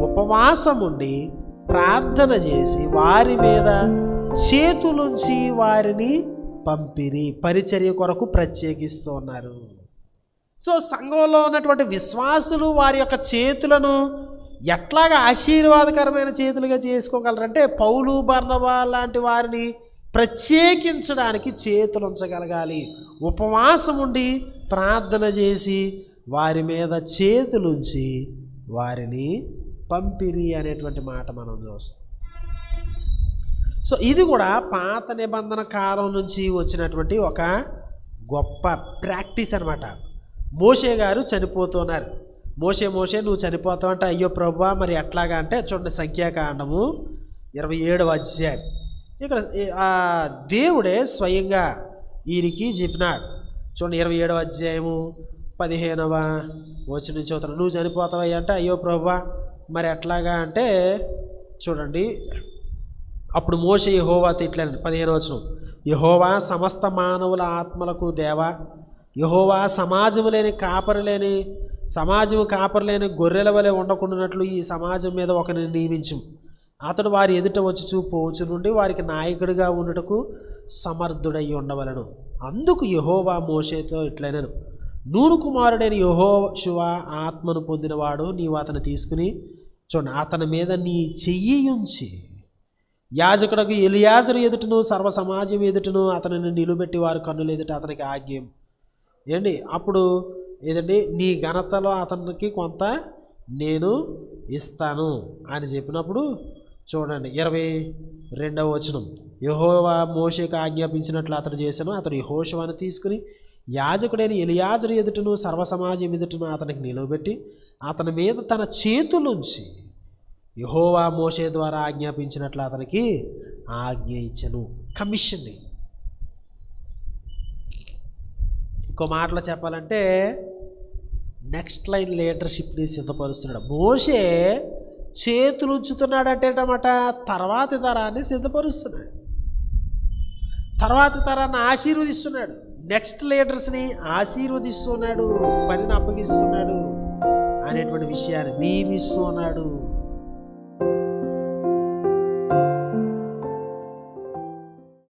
ఉపవాసం ఉండి ప్రార్థన చేసి వారి మీద చేతులుంచి వారిని పంపిరి. పరిచర్య కొరకు ప్రత్యేకిస్తున్నారు సో సంఘంలో ఉన్నటువంటి విశ్వాసులు వారి యొక్క చేతులను ఎట్లాగా ఆశీర్వాదకరమైన చేతులుగా చేసుకోగలరంటే పౌలు బర్ణవా లాంటి వారిని ప్రత్యేకించడానికి చేతులు ఉంచగలగాలి ఉపవాసం ఉండి ప్రార్థన చేసి వారి మీద చేతులుంచి వారిని పంపిరి అనేటువంటి మాట మనం చూస్తాం. సో ఇది కూడా పాత నిబంధన కాలం నుంచి వచ్చినటువంటి ఒక గొప్ప ప్రాక్టీస్ అనమాట మోషే గారు చనిపోతున్నారు. మోషే మోషే నువ్వు చనిపోతావు అంటే అయ్యో ప్రభా మరి ఎట్లాగా అంటే చూడండి సంఖ్యాకాండము ఇరవై ఏడవ అధ్యాయం. ఇక్కడ దేవుడే స్వయంగా ఈయనకి చెప్పినాడు. చూడండి ఇరవై ఏడవ అధ్యాయము పదిహేనవ వచ్చి నుంచి నువ్వు చనిపోతావయ్యా అంటే అయ్యో ప్రభా మరి ఎట్లాగా? అంటే చూడండి. అప్పుడు మోషే యహోవాతో ఇట్లా పదిహేను వచ్చిన యహోవా సమస్త మానవుల ఆత్మలకు దేవా యహోవా సమాజం లేని కాపరి లేని సమాజం కాపరి లేని గొర్రెల వలె ఉండకుండానట్లు ఈ సమాజం మీద ఒకరిని నియమించు. అతడు వారి ఎదుట వచ్చి చూపోవచ్చు నుండి వారికి నాయకుడిగా ఉండటకు సమర్థుడై ఉండవలను. అందుకు యహోవా మోషేతో ఇట్లైనను. నూను కుమారుడైన యహో శివ ఆత్మను పొందినవాడు నీవు అతను తీసుకుని చూడండి అతని మీద నీ చెయ్యి ఉంచి యాజకుడకు ఎలియాజరు ఎదుటను సర్వ సమాజం ఎదుటను అతనిని నిలుబెట్టి వారు కన్నులు ఎదుట అతనికి ఆజ్ఞం ఏంటి? అప్పుడు ఏదండి? నీ ఘనతలో అతనికి కొంత నేను ఇస్తాను అని చెప్పినప్పుడు చూడండి ఇరవై రెండవ వచనం. యహోవా మోషేకు ఆజ్ఞాపించినట్లు అతడు చేశాను. అతడు యహోషవాను తీసుకుని యాజకుడైన ఎలియాజరు ఎదుటను సర్వ సమాజం ఎదుటను అతనికి నిలవబెట్టి అతని మీద తన చేతులుంచి యహోవా మోషే ద్వారా ఆజ్ఞాపించినట్లు అతనికి ఆజ్ఞ ఇచ్చను. కమిషన్ ఇంకో మాటలో చెప్పాలంటే నెక్స్ట్ లైన్ లీడర్షిప్ని సిద్ధపరుస్తున్నాడు. మోషే చేతులు ఉంచుతున్నాడంటే అన్నమాట తర్వాతి తరాన్ని సిద్ధపరుస్తున్నాడు. తర్వాతి తరాన్ని ఆశీర్వదిస్తున్నాడు. నెక్స్ట్ లీడర్స్ని ఆశీర్వదిస్తున్నాడు పనిని అప్పగిస్తున్నాడు అనేటువంటి విషయాన్ని నియమిస్తున్నాడు